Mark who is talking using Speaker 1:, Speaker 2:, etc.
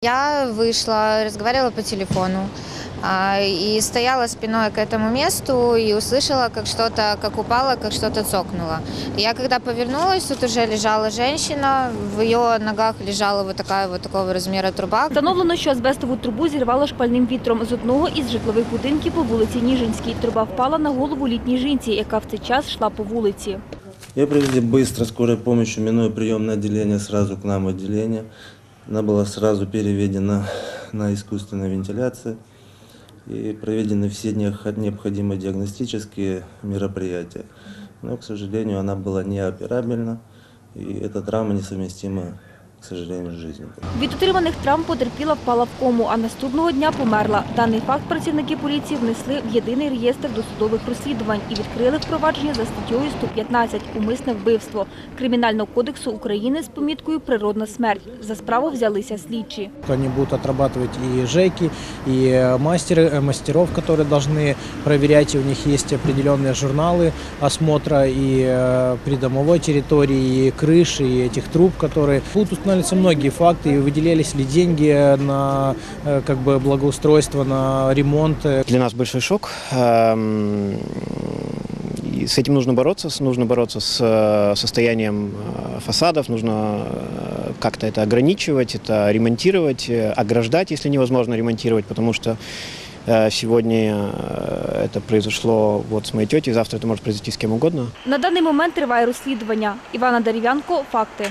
Speaker 1: Я вышла, разговаривала по телефону а, и стояла спиной к этому месту и услышала, как что-то, как упало, как что-то цокнуло. Я когда повернулась, тут уже лежала женщина, в ее ногах лежала вот такая вот такого размера труба.
Speaker 2: Встановлено, що азбестову трубу зірвало шквальним вітром з одного із житлових будинків по вулиці Ніжинській. Труба впала на голову літній жінці, яка в цей час йшла по вулиці.
Speaker 3: Ее привезли быстро, скорой помощью, минуя приемное отделение, сразу к нам в отделение. Она была сразу переведена на искусственную вентиляцию и проведены все необход- необходимые диагностические мероприятия. Но, к сожалению, она была неоперабельна, и эта травма несовместима, к сожалению, с жизнью.
Speaker 2: Від отриманих травм потерпіла впала в кому, а наступного дня померла. Даний факт працівники поліції внесли в єдиний реєстр досудових розслідувань і відкрили впровадження за статтею 115 «Умисне вбивство» Кримінального кодексу України з поміткою «Природна смерть». За справу взялися слідчі.
Speaker 4: Они будут отрабатывать и жеки, и э, мастеры, э, мастеров, которые должны проверять, и у них есть определенные журналы осмотра и э, придомовой территории, и крыши, и этих труб, которые будут устанавливаться многие факты, и выделялись ли деньги на э, как бы благоустройство, на ремонт, э,
Speaker 5: Для нас большой шок. Эм, И с этим нужно бороться. с- Нужно бороться с э, состоянием э, фасадов, нужно э, как-то это ограничивать, это ремонтировать, э, ограждать, если невозможно ремонтировать, потому что э, сегодня э, это произошло вот с моей тетей, завтра это может произойти с кем угодно.
Speaker 2: На даний момент триває розслідування. Івана Дерев'янко. Факти.